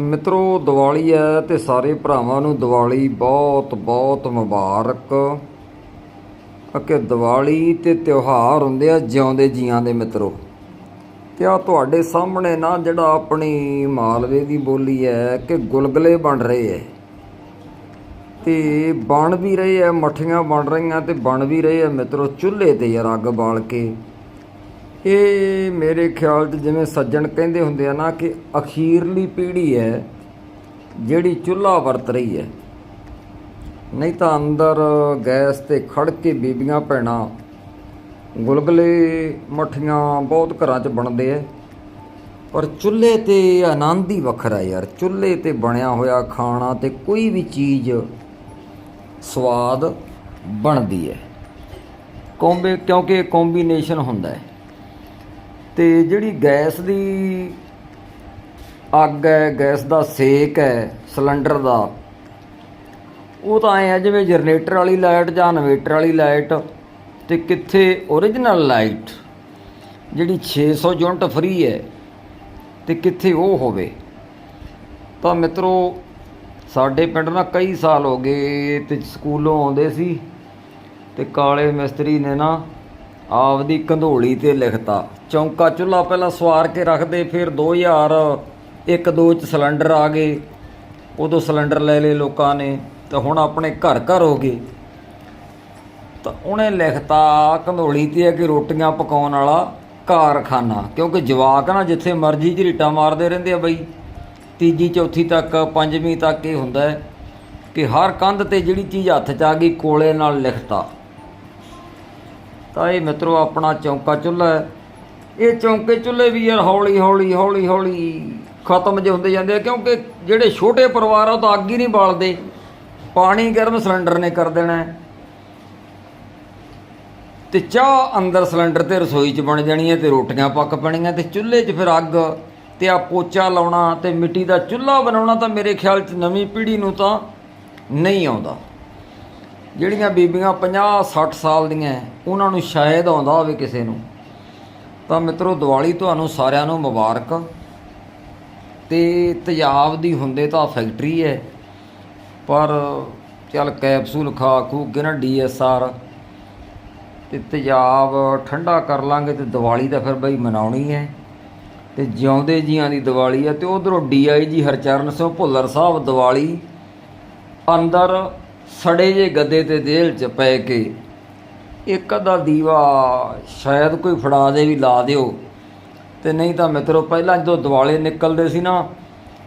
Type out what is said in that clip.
ਮਿੱਤਰੋ, ਦੀਵਾਲੀ ਹੈ ਤੇ ਸਾਰੇ ਭਰਾਵਾਂ ਨੂੰ ਦੀਵਾਲੀ ਬਹੁਤ ਬਹੁਤ ਮੁਬਾਰਕ। ਅਕੇ ਦੀਵਾਲੀ ਤੇ ਤਿਉਹਾਰ ਹੁੰਦੇ ਆ ਜਿਉਂਦੇ ਜੀਆਂ ਦੇ ਮਿੱਤਰੋ। ਤੇ ਆ ਤੁਹਾਡੇ ਸਾਹਮਣੇ ਨਾ ਜਿਹੜਾ ਆਪਣੀ ਮਾਲਵੇ ਦੀ ਬੋਲੀ ਹੈ ਕਿ ਗੁਲਗਲੇ ਬਣ ਰਹੇ ਐ ਤੇ ਬਣ ਵੀ ਰਹੇ ਐ ਮੱਠੀਆਂ ਬਣ ਰਹੀਆਂ ਤੇ ਬਣ ਵੀ ਰਹੇ ਐ ਮਿੱਤਰੋ, ਚੁੱਲ੍ਹੇ ਤੇ ਯਾਰ ਅੱਗ ਬਾਲ ਕੇ। ਇਹ ਮੇਰੇ ਖਿਆਲ 'ਚ ਜਿਵੇਂ ਸੱਜਣ ਕਹਿੰਦੇ ਹੁੰਦੇ ਆ ਨਾ ਕਿ ਅਖੀਰਲੀ ਪੀੜ੍ਹੀ ਹੈ ਜਿਹੜੀ ਚੁੱਲ੍ਹਾ ਵਰਤ ਰਹੀ ਹੈ। ਨਹੀਂ ਤਾਂ ਅੰਦਰ ਗੈਸ ਤੇ ਖੜ ਕੇ ਬੀਬੀਆਂ ਭੈਣਾਂ ਗੁਲਗਲੇ ਮੱਠੀਆਂ ਬਹੁਤ ਘਰਾਂ 'ਚ ਬਣਦੇ ਐ। ਪਰ ਚੁੱਲ੍ਹੇ ਤੇ ਆਨੰਦ ਹੀ ਵੱਖਰਾ ਯਾਰ। ਚੁੱਲ੍ਹੇ ਤੇ ਬਣਿਆ ਹੋਇਆ ਖਾਣਾ ਤੇ ਕੋਈ ਵੀ ਚੀਜ਼ ਸਵਾਦ ਬਣਦੀ ਹੈ ਕੋਂਬੇ ਕਿਉਂਕਿ ਕੰਬੀਨੇਸ਼ਨ ਹੁੰਦਾ ਹੈ ਤੇ ਜਿਹੜੀ ਗੈਸ ਦੀ ਅੱਗ ਹੈ, ਗੈਸ ਦਾ ਸੇਕ ਹੈ, ਸਿਲੰਡਰ ਦਾ, ਉਹ ਤਾਂ ਐ ਜਿਵੇਂ ਜਨਰੇਟਰ ਵਾਲੀ ਲਾਈਟ ਜਾਂ ਇਨਵੇਟਰ ਵਾਲੀ ਲਾਈਟ ਤੇ ਕਿੱਥੇ origignal ਲਾਈਟ ਜਿਹੜੀ 600 ਯੂਨਿਟ ਫ੍ਰੀ ਹੈ ਤੇ ਕਿੱਥੇ ਉਹ ਹੋਵੇ। ਤਾਂ ਮਿੱਤਰੋ, ਸਾਡੇ ਪਿੰਡ ਨਾ ਕਈ ਸਾਲ ਹੋ ਗਏ ਤੇ ਸਕੂਲੋਂ ਆਉਂਦੇ ਸੀ ਤੇ ਕਾਲੇ ਮਿਸਤਰੀ ਨੇ ਨਾ ਆਪਦੀ ਕੰਧੋਲੀ ਤੇ ਲਿਖਤਾ, ਚੌਂਕਾ ਚੁੱਲਾ ਪਹਿਲਾਂ ਸਵਾਰ ਕੇ ਰੱਖਦੇ, ਫਿਰ 2001 ਦੋ ਚ ਸਿਲੰਡਰ ਆ ਗਏ। ਉਦੋਂ ਸਿਲੰਡਰ ਲੈ ਲਏ ਲੋਕਾਂ ਨੇ, ਤਾਂ ਹੁਣ ਆਪਣੇ ਘਰ ਘਰ ਹੋ ਗਏ। ਤਾਂ ਉਹਨੇ ਲਿਖਤਾ, ਕੰਧੋਲੀ ਤੇ ਹੈ ਕਿ ਰੋਟੀਆਂ ਪਕਾਉਣ ਵਾਲਾ ਕਾਰਖਾਨਾ, ਕਿਉਂਕਿ ਜਵਾਕ ਨਾ ਜਿੱਥੇ ਮਰਜ਼ੀ ਝਰੀਟਾ ਮਾਰਦੇ ਰਹਿੰਦੇ ਆ ਬਈ। ਤੀਜੀ, ਚੌਥੀ ਤੱਕ, ਪੰਜਵੀਂ ਤੱਕ ਇਹ ਹੁੰਦਾ ਹੈ ਕਿ ਹਰ ਕੰਧ ਤੇ ਜਿਹੜੀ ਚੀਜ਼ ਹੱਥ 'ਚ ਆ ਗਈ, ਕੋਲੇ ਨਾਲ ਲਿਖਤਾ। ਤਾਂ ਇਹ ਮਿੱਤਰੋ ਆਪਣਾ ਚੌਂਕਾ ਚੁੱਲ੍ਹਾ ਹੈ। ਇਹ ਚੌਂਕੇ ਚੁੱਲ੍ਹੇ ਵੀ ਯਾਰ ਹੌਲੀ ਹੌਲੀ ਹੌਲੀ ਹੌਲੀ ਖਤਮ ਜੇ ਹੁੰਦੇ ਜਾਂਦੇ ਆ, ਕਿਉਂਕਿ ਜਿਹੜੇ ਛੋਟੇ ਪਰਿਵਾਰ ਆ ਉਹ ਤਾਂ ਅੱਗ ਹੀ ਨਹੀਂ ਬਾਲਦੇ। ਪਾਣੀ ਗਰਮ ਸਿਲੰਡਰ ਨੇ ਕਰ ਦੇਣਾ ਹੈ। ਤੇ ਚਾਹ ਅੰਦਰ ਸਿਲੰਡਰ ਤੇ ਰਸੋਈ 'ਚ ਬਣ ਜਾਣੀ ਹੈ ਤੇ ਰੋਟੀਆਂ ਪੱਕ ਪੈਣੀਆਂ ਤੇ ਚੁੱਲ੍ਹੇ 'ਚ ਫਿਰ ਅੱਗ ਤੇ ਆ ਪੋਚਾ ਲਾਉਣਾ ਤੇ ਮਿੱਟੀ ਦਾ ਚੁੱਲ੍ਹਾ ਬਣਾਉਣਾ ਤਾਂ ਮੇਰੇ ਖਿਆਲ 'ਚ ਨਵੀਂ ਪੀੜ੍ਹੀ ਨੂੰ ਤਾਂ ਨਹੀਂ ਆਉਂਦਾ। ਜਿਹੜੀਆਂ ਬੀਬੀਆਂ 50 60 ਸਾਲ ਦੀਆਂ ਉਹਨਾਂ ਨੂੰ ਸ਼ਾਇਦ ਆਉਂਦਾ ਹੋਵੇ ਕਿਸੇ ਨੂੰ। ਤਾਂ ਮਿੱਤਰੋ, ਦੀਵਾਲੀ ਤੁਹਾਨੂੰ ਸਾਰਿਆਂ ਨੂੰ ਮੁਬਾਰਕ। ਤੇ ਤੇਜ਼ਾਬ ਦੀ ਹੁੰਦੇ ਤਾਂ ਫੈਕਟਰੀ ਹੈ, ਪਰ ਚੱਲ ਕੈਪਸੂਲ ਖਾ ਖੂ ਕੇ ਨਾ ਡੀਐਸਆਰ ਤੇ ਤੇਜ਼ਾਬ ਠੰਡਾ ਕਰ ਲਾਂਗੇ ਤੇ ਦੀਵਾਲੀ ਤਾਂ ਫਿਰ ਬਈ ਮਨਾਉਣੀ ਹੈ। ਤੇ ਜਿਉਂਦੇ ਜੀਆਂ ਦੀ ਦੀਵਾਲੀ ਹੈ ਤੇ ਉਧਰੋਂ ਡੀਆਈਜੀ ਹਰਚਰਨ ਸਿੰਘ ਭੁੱਲਰ ਸਾਹਿਬ ਦੀਵਾਲੀ ਅੰਦਰ ਸੜੇ ਜੇ ਗੱਦੇ ਤੇ ਜੇਲ੍ਹ 'ਚ ਪੈ ਕੇ ਇੱਕ ਅੱਧਾ ਦੀਵਾ ਸ਼ਾਇਦ ਕੋਈ ਫੜਾ ਦੇ ਵੀ ਲਾ ਦਿਓ। ਤੇ ਨਹੀਂ ਤਾਂ ਮਿੱਤਰੋ, ਪਹਿਲਾਂ ਜਦੋਂ ਦਿਵਾਲੇ ਨਿਕਲਦੇ ਸੀ ਨਾ